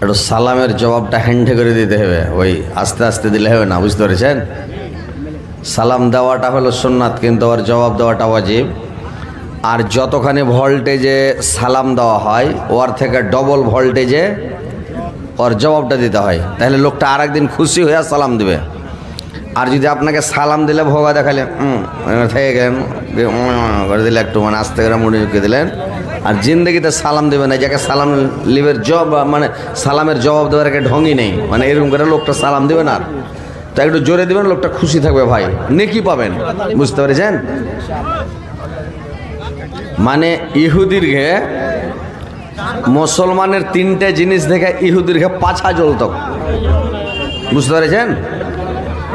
একটু সালামের জবাবটা হ্যান্ডে করে দিতে হবে। ওই আস্তে আস্তে দিলে হবে না, বুঝতে পেরেছেন? সালাম দেওয়াটা হলো সুন্নাত, কিন্তু ওর জবাব দেওয়াটা ওয়াজিব। আর যতখানি ভোল্টেজে সালাম দেওয়া হয় ওর থেকে ডবল ভোল্টেজে ওর জবাবটা দিতে হয়। তাহলে লোকটা আর একদিন খুশি হয়ে সালাম দিবে। আর যদি আপনাকে সালাম দিলে ভোগা দেখালে থেকে গেলেন করে দিলে একটু মানে আস্তে করে মুড়ি ঢুকিয়ে দিলেন। আর জিন্দগিতে সালাম দেবে না যাকে সালাম লিবের জব মানে সালামের জবাব দেওয়ার একটা ঢঙ্গই নেই। মানে এরকম করে লোকটা সালাম দেবে না। তো একটু জোরে দেবেন, লোকটা খুশি থাকবে ভাই। নেকি পাবেন, বুঝতে পেরেছেন? মানে ইহুদির ঘে, মুসলমানের তিনটে জিনিস দেখে ইহুদির ঘে পাছা জ্বলত। বুঝতে পেরেছেন?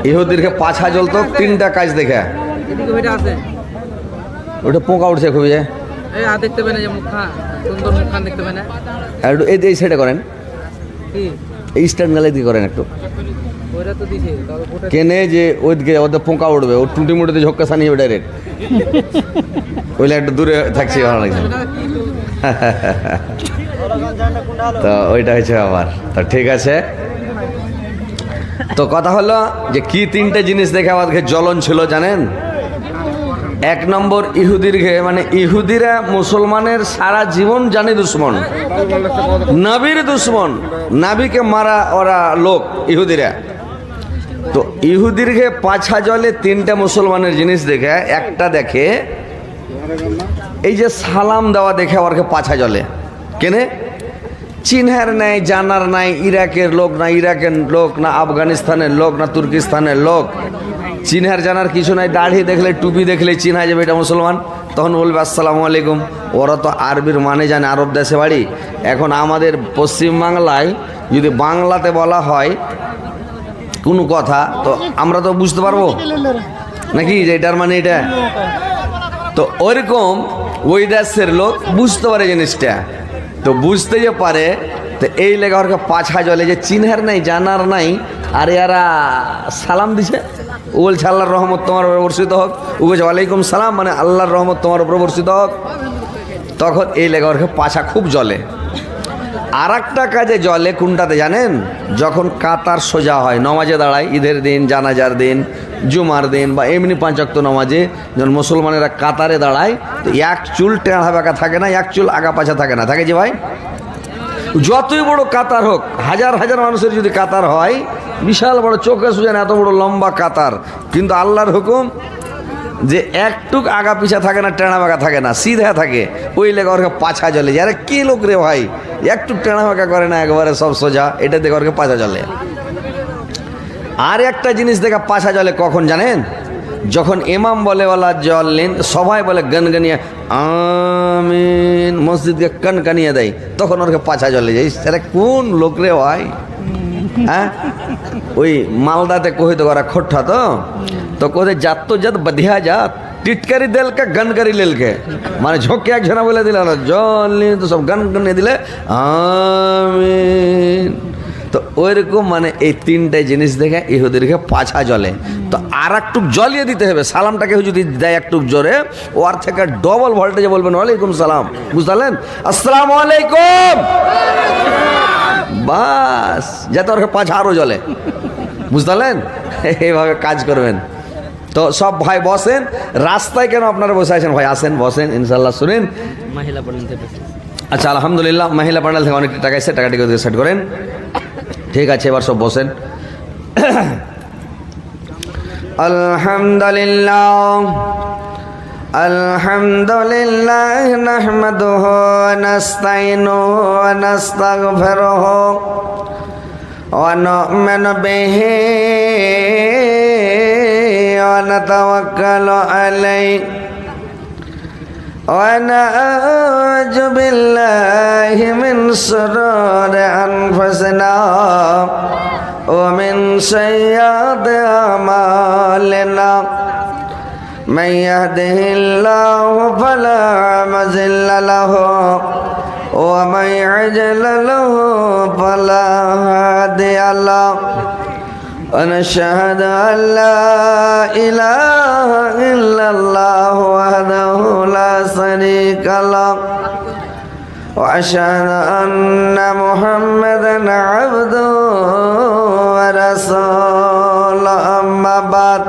ইহুদির ঘে পাছা জ্বলত তিনটা কাজ দেখে। ওটা পোকা উঠছে খুবই দেখতে পাই যে সুন্দর দেখতে আর একটু এই এই সাইডে করেন। এই স্ট্যান্ড গালে দিয়ে করেন একটু। ওটা কেনে যে ওইদিকে ওদের পোকা উঠবে ও টুটি মুটিতে ঝক্কা সানিয়ে ডাইরেক্ট ওইলে একটু দূরে থাকছি ভালো লাগছে। তো ওইটা হয়েছে আবার তো ঠিক আছে। তো কথা হলো যে কি তিনটে জিনিস দেখে আমাদেরকে জ্বলন ছিল জানেন? এক নম্বর ইহুদির ঘে মানে ইহুদিরা মুসলমানের সারা জীবন জানে দুশ্মন। নাবির দুশ্মন। নাবিকে মারা ওরা লোক ইহুদিরা। তো ইহুদির ঘে পাছা জলে তিনটা মুসলমানের জিনিস দেখে, একটা দেখে এই যে সালাম দেওয়া দেখে ওরকে পাছা জলে। কেনে? চিনহার নাই, জানার নাই, ইরাকের লোক না, ইরাকের লোক না, আফগানিস্তানের লোক না, তুর্কিস্তানের লোক। চিনহার জানার কিছু নাই, দাড়ি দেখলে, টুপি দেখলে চিনা যাবে এটা মুসলমান। তখন বলবে, আসসালামু আলাইকুম। ওরা তো আরবির মানে জানে, আরব দেশে বাড়ি। এখন আমাদের পশ্চিমবাংলায় যদি বাংলাতে বলা হয় কোনো কথা, তো আমরা তো বুঝতে পারব। নাকি যে এটার মানে এটা? তো ওইরকম ওই দেশের লোক বুঝতে পারে জিনিসটা। তো বুঝতে যে পারে, তো এই লেগে ওর পাছা জলে যে চিনহার নাই, জানার নাই, আর এরা সালাম দিছে। ও বলছে আল্লাহর রহমত তোমার উপর বর্ষিত হোক। ও বলছে ওয়ালাইকুম সালাম মানে আল্লাহর রহমত তোমার উপর বর্ষিত হোক। তখন এই লেগে ওর পাছা খুব জলে। আর একটা কাজে জলে কোনটাতে জানেন? যখন কাতার সোজা হয়, নমাজে দাঁড়ায়, ঈদের দিন, জানাজার দিন, জুমার দিন বা এমনি পাঁচক্ত নমাজে, যখন মুসলমানেরা কাতারে দাঁড়ায়, তো এক চুল টেঁড়া বাঁকা থাকে না, এক চুল আগা পাছা থাকে না। থাকে যে ভাই? যতই বড় কাতার হোক, হাজার হাজার মানুষের যদি কাতার হয়, বিশাল বড় চোখে সুজান এত বড় লম্বা কাতার। কিন্তু আল্লাহর হুকুম যে একটুক আগা পিছা থাকে না, টেঁড়া বাঁকা থাকে না, সিধা থাকে, ওই লেগে ওরকে পাছা জলে যে আরে কি লোক রে ভাই? একটু টেঁড়া বাঁকা করে না, একবারে সব সোজা, এটা দেখে ওরকে পাছা জলে আর একটা জিনিস দেখা পাছা জলে কখন জানেন? যখন ইমাম বলে ওলা জল নিন সবাই বলে গনগনিয়া, আমিন মসজিদকে কনকানিয়ে দেয়, তখন ওরকে পাছা জলে যাই সেটা কোন লোক রে ভাই? হ্যাঁ? ওই মালদাতে কহিত করা খোট্টা তো? তো কোথায় জাত তো জাত বাধিয়া জাত টিটকারি দেলকে গনকারি লেলকে মানে ঝোঁকে একজনা বলে দিল না জল তো সব গান গানিয়ে দিলে আমিন তো ওইরকম মানে এই তিনটে জিনিস দেখে ইহুদিরকে পাছা জলে তো আর একটু জলিয়ে দিতে হবে সালামটাকে যদি দেয় একটু জোরে আর থেকে ডবল ভোল্টেজে বলবেন ওয়ালাইকুম সালাম বুঝতে আসসালামু আলাইকুম বাস যাতে ওর পাছা আরও জলে বুঝতে এইভাবে কাজ করবেন তো সব ভাই বসেন রাস্তায় কেন আপনারা বসে আছেন ভাই আসেন বসেন ইনশাল্লাহ শুনেন মহিলা পর্যন্ত পেছে আচ্ছা আলহামদুলিল্লাহ মহিলা প্যানেল থেকে অনেক টাকা এসে টাকাটি করে সেট করেন ঠিক আছে এবার সব বসেন আলহামদুলিল্লাহ الحمد لله نحمده ونستعينه ونستغفره ونؤمن به ونتوكل عليه ونعوذ بالله من شرور أنفسنا ومن سيئات أعمالنا من يهده الله فلا مضل له ومن يضلل له فلا هادي له ونشهد أن لا إله إلا الله وحده لا شريك له وأشهد أن محمدا عبده ورسوله. أما بعد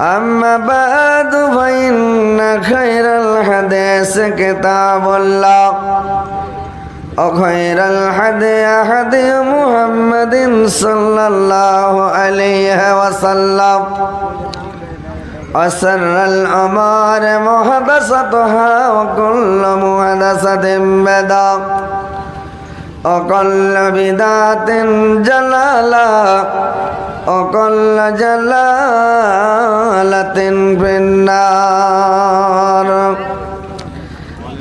أما بعد فإن خير الحديث كتاب الله وخير الحدي هدي محمد صلى الله عليه وسلم وسر الأمور محدثتها وكل محدثة بدعة وكل بدعة جلالة وكل جلالة في النار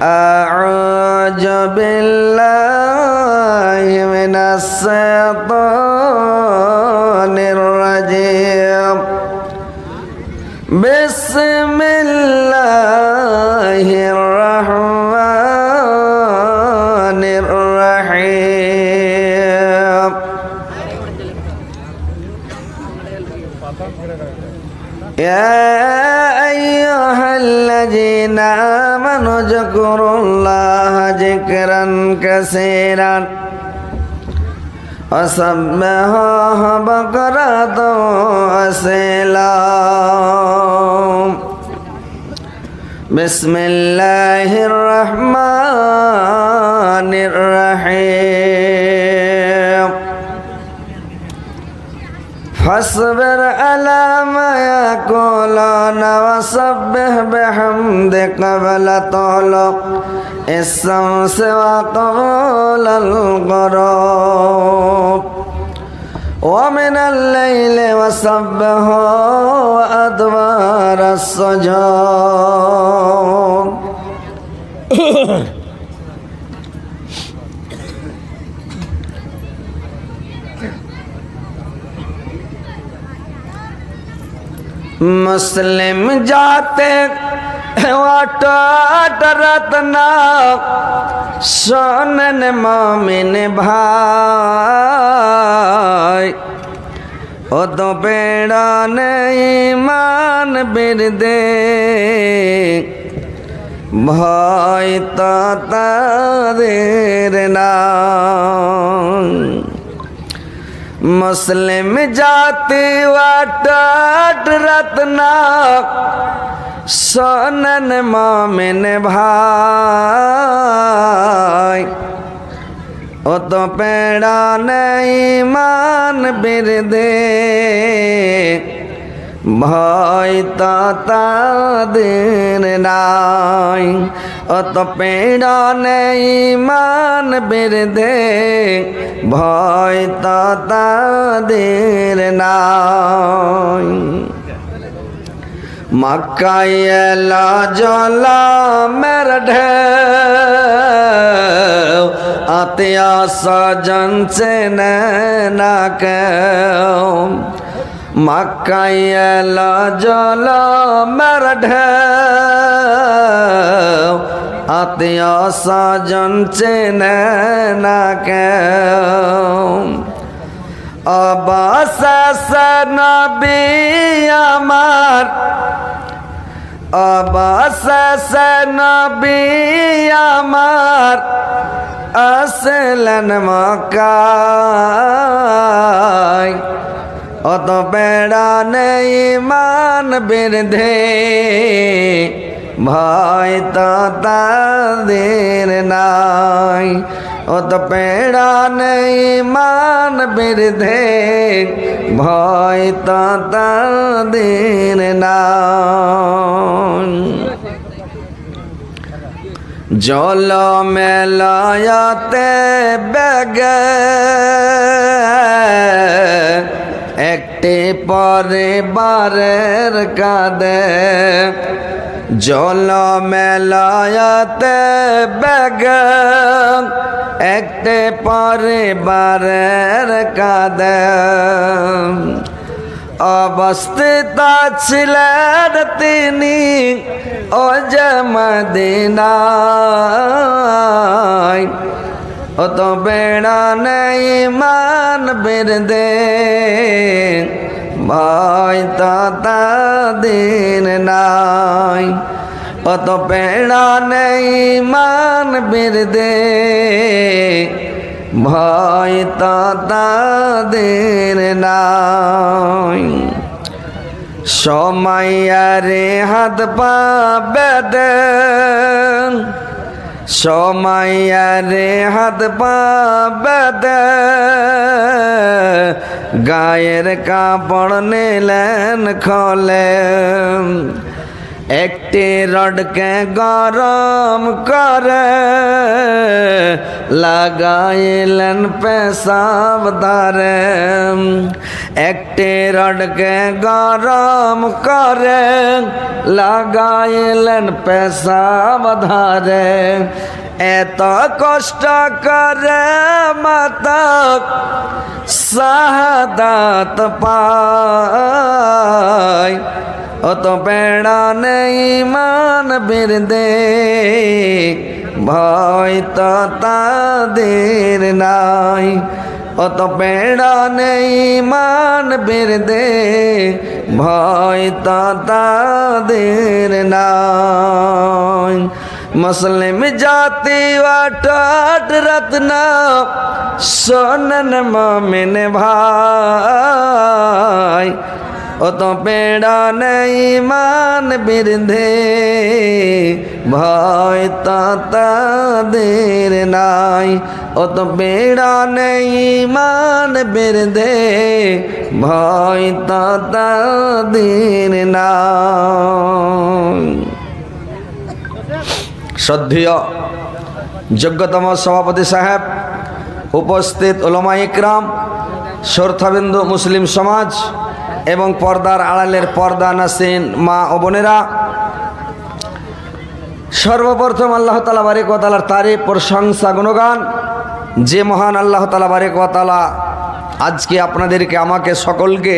أعوذ بالله من الشيطان وسبحوه بكرة وأصيلا بسم الله الرحمن الرحيم فاصبر على ما يقولون وسبح بحمدك قبل طلوع الشمس وقبل الغروب ومن الليل وسبه وأدبار السجود. مسلم جاتے رتنا سنن مامن بھائی او تو پیڑا ایمان بردے بھائی تا تارے نام مسلم جاتی واٹ رتنا সোনন মমিন ভাই, ও তো পেড়া নেই মান বিরদে ভয় তো তাদের নাই, ও তো পেড়া নেই মান বিরদে ভয় তো তাদের নাই। মক্কাইলা জলা মের ঢেউ আতিয়া সজন সে না কেউ মক্কাইলা জলা মের ঢেউ আতিয়া সজন সে না কেউ অবশেষ নবী আমার। অবশেষ নবী আমার। আসলেন মকায় অত বেড়া নেই মান বিরধে ভয় তো তাদের নাই। অত পেড়া নেই মান বিরধে ভয় তো তাদের নাই। জল মেলায়াতে বেগে, একটি পরিবারের কাঁদে জল মেলায়াতে বেগে একটি পরিবারের কাঁদে অবস্থিত ছিলেন তিনি ও যে মদিনায়। অত বেড়া নেই মান বের দে ভয় তো তাদের নাই। অত বেড়া নেই মান বের দে ভয় তো তাদের নাই সময়রে হাত পা বেদন সময়রে হাত পা গায়ের কাপড় নিলেন খোলেন একটি রডকে গরম করে লাগাইলেন পেশাব ধারে। একটি রডকে গরম করে লাগাইলেন পেশাব ধারে। এত কষ্ট করে মাতক শাহাদাত পায়। تو پیڑا نہیں مان دے بھائی تا دیر نائی او تو پیڑا نہیں مان دے بھائی تا دیر نائی مسلم جاتی واٹاٹ رتنا سنن مامن بھائی তো পেড়া নেই মান বিরধে ভয় তাদের নাই। ও তো পেড়া নেই মান বিরধে ভয় তাদের নাই। শ্রদ্ধেয় যোগ্যতম সভাপতি সাহেব, উপস্থিত ওলমা ইকরাম সর্থাবিন্দু মুসলিম সমাজ এবং পর্দার আড়ালের পর্দা নাসিন মা ও বোনেরা, সর্বপ্রথম আল্লাহ তালা বারিক ওয়াতালার তারিফ, প্রশংসা, গুণগান। যে মহান আল্লাহ তালা বারিক ওয়াতালা আজকে আপনাদেরকে, আমাকে সকলকে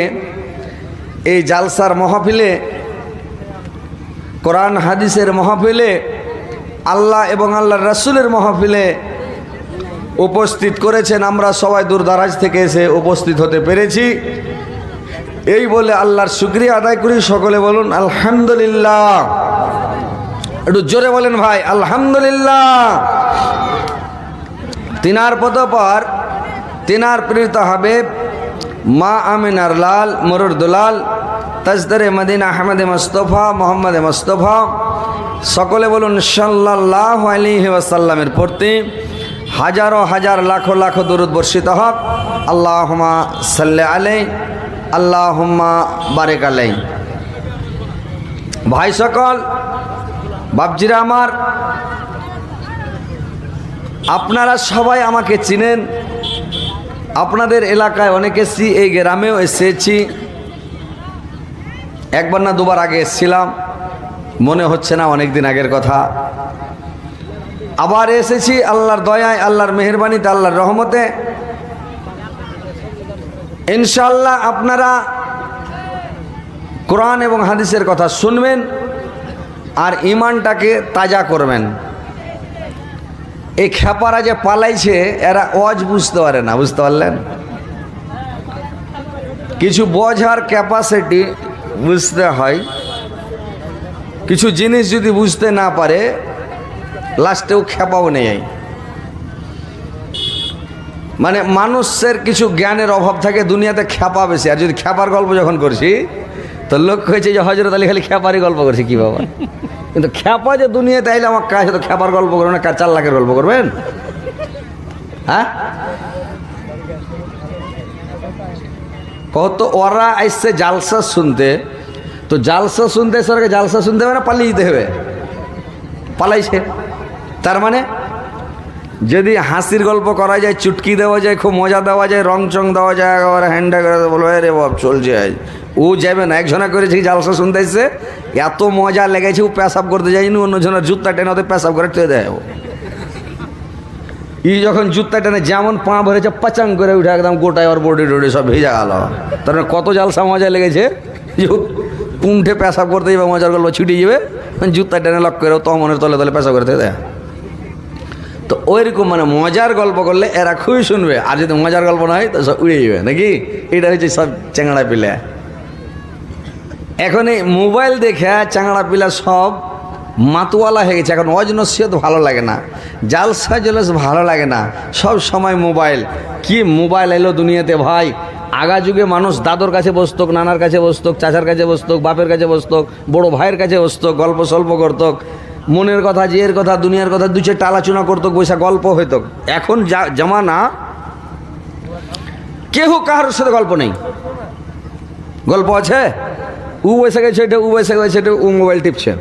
এই জালসার মহাফিলে, কোরআন হাদিসের মহাফিলে, আল্লাহ এবং আল্লাহ রাসুলের মহাফিলে উপস্থিত করেছেন। আমরা সবাই দূর দারাজ থেকে এসে উপস্থিত হতে পেরেছি। এই বলে আল্লাহর শুক্রিয়া আদায় করি। সকলে বলুন, আলহামদুলিল্লাহ। একটু জোরে বলেন ভাই, আলহামদুলিল্লাহ। তিনার পদ পর তিনার প্রীত হাবিব মা আমিনার লাল, মরুর দুলাল, তাজদারে মদিনা আহমদে মোস্তফা, মোহাম্মদ মোস্তফা। সকলে বলুন সাল্লাহ আলিহি ওয়াসাল্লামের প্রতি হাজারো হাজার লাখো লাখো দরুদ বর্ষিত হক। আল্লাহমা সাল্লে আলাই আল্লাহম্মা বারেক আলাই ভাই সকল, বাপজিরা আমার, আপনারা সবাই আমাকে চিনেন। আপনাদের এলাকায় অনেক এসেছি, এই গ্রামেও এসেছি। একবার না দুবার আগে এসেছিলাম। মনে হচ্ছে না অনেক দিন আগের কথা। আবার এসেছি, আল্লাহর দয়ায়, আল্লাহর মেহরবানিতে, আল্লাহর রহমতে। ইনশাল্লাহ আপনারা কোরআন এবং হাদিসের কথা শুনবেন আর ইমানটাকে তাজা করবেন। এই খেপারা যে পালাইছে, এরা অজ বুঝতে পারে না, বুঝতে পারলেন? কিছু বোঝার ক্যাপাসিটি বুঝতে হয়। কিছু জিনিস যদি বুঝতে না পারে, লাস্টেও খেপাও নেই। মানে মানুষের কিছু জ্ঞানের অভাব থাকে, দুনিয়াতে খেপা বেশি। আর যদি খেপার গল্প যখন করছি, তো লোক হয়েছে যে হজরত আলী খালি খেপারই গল্প করছি, কি বাবা? কিন্তু খেপা যে দুনিয়াতে, আইলে আমার কাছে তো খেপার গল্প করবে না চার লাখের গল্প করবেন? হ্যাঁ? কত ওরা আসছে জালসা শুনতে, তো জালসা শুনতে সরকার জালসা শুনতে হবে না, পালিয়ে যেতে হবে? পালাইছে। তার মানে যদি হাসির গল্প করা যায়, চুটকি দেওয়া যায়, খুব মজা দেওয়া যায়, রং চং দেওয়া যায়, একেবারে হ্যান্ডা করে বলব রে বাপ, চলছে আজ। ও যাবে না, একজনা করেছে কি জালসা শুনতে এসছে এত মজা লেগেছে, ও পেশাব করতে যায়নি, অন্যজনের জুতা টেনে ওদের পেশাব করে টেনে দেয় ও। ই যখন জুতা টেনে যেমন পা ভরেছে, পাচাং করে উঠে একদম গোটায় ওর বডি টডি সব ভেজা গেল। তার মানে কত জালসা মজা লেগেছে পুংঠে পেশাব করতে যাবে মজার গল্প ছুটে যাবে, জুতা টেনে লক করে তো মনের তলে তলে পেশাব করতে দেয়। ওইরকম মানে মজার গল্প করলে এরা খুবই শুনবে। আর যদি মজার গল্প না হয়, তো সব উড়ে যাবে, নাকি? এটা হচ্ছে সব চেংড়া পিলে। এখন এই মোবাইল দেখে চাংড়া পিলা সব মাতুয়ালা হয়ে গেছে। এখন অজ ভালো লাগে না। জালসা জলস ভালো লাগে না। সব সময় মোবাইল। কি মোবাইল এলো দুনিয়াতে ভাই? আগা যুগে মানুষ দাদর কাছে বসতক, নানার কাছে বসতক, চাচার কাছে বসতক, বাপের কাছে বসতক, বড় ভাইয়ের কাছে বসতক, গল্প সল্প করতক। মনের কথা, জিয়ের কথা, দুনিয়ার কথা, দু চারটা আলোচনা করতো বৈশা গল্প হইত। এখন জামানা, কেহ কাহার সাথে গল্প নেই? গল্প আছে? উ বসে গেছে, এটা উ বসে গেছে, এটা ও মোবাইল টিপছে।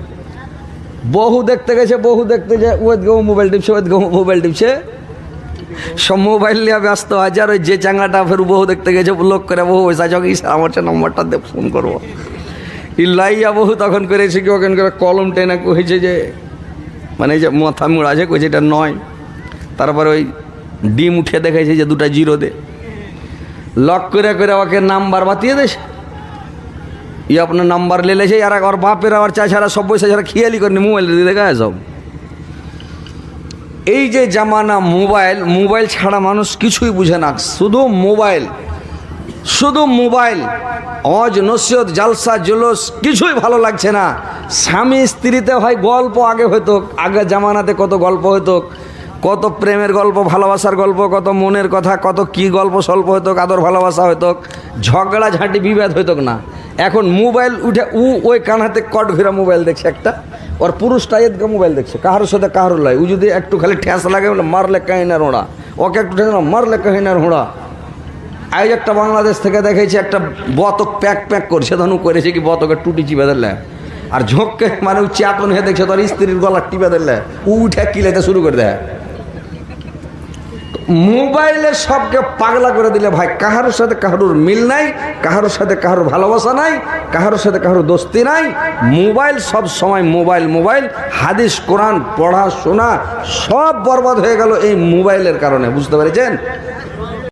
বহু দেখতে গেছে, বহু দেখতে যে, ও গো মোবাইল টিপছে, ও গো মোবাইল টিপছে। সব মোবাইল নিয়ে ব্যস্ত আছে, আর ওই যে চাঙ্গাটা ফের বহু দেখতে গেছে লোক করে বহু পয়সা ইসা আমার নম্বরটা দিয়ে ফোন করব। ই লাইয়া বহু তখন করেছে কি ওখান করে কলম টেনে কইছে যে মানে যে মাথা মুড় আছে কইছে এটা নয়। তারপরে ওই ডিম উঠে দেখাইছে যে দুটা জিরো দে। লক করে করে ওকে নাম্বার বাতিয়ে দেছে ই আপনার নাম্বার लेছে আর আর বাপের আবার চাচারা সব পয়সা ছাড়া খেয়ালি করেনি মোবাইল দিয়ে দেখা সব। এই যে জামানা মোবাইল মোবাইল ছাড়া মানুষ কিছুই বুঝে না। শুধু মোবাইল। শুধু মোবাইল, অজ নসিয়ত জালসা, জুলুস, কিছুই ভালো লাগছে না। স্বামী স্ত্রীতে হয় গল্প আগে হতো আগে জামানাতে কত গল্প হতো কত প্রেমের গল্প, ভালোবাসার গল্প, কত মনের কথা, কত কি গল্প স্বল্প হতো আদর ভালোবাসা হতো ঝগড়া ঝাঁটি বিবাদ হইতো না। এখন মোবাইল উঠে উ ওই কানাতে কট ঘিরা মোবাইল দেখছে একটা, ওর পুরুষটা এদিকে মোবাইল দেখছে, কাহার সাথে কাহার লাই ও যদি একটু খালি ঠেস লাগে মারলে কাহিনার হোঁড়া। ওকে একটু ঠেস মারলে কাহিনার হোঁড়া। আজ একটা বাংলাদেশ থেকে দেখেছি, একটা বতক প্যাক প্যাক করছে, ধনু করেছে কি বতকের টুটি চিপে দিলে আর ঝোঁককে মানে চাতন হয়ে দেখছে, তোর স্ত্রীর গলা টিপে দিলে ও উঠে কিলেতে শুরু করে দেয়। মোবাইলে সবকে পাগলা করে দিলে ভাই, কাহারোর সাথে কাহারুর মিল নাই, কাহারোর সাথে কাহারুর ভালোবাসা নাই, কাহারোর সাথে কাহারুর দোস্তি নাই। মোবাইল সব সময় মোবাইল মোবাইল, হাদিস, কোরআন পড়াশোনা সব বরবাদ হয়ে গেল এই মোবাইলের কারণে, বুঝতে পেরেছেন?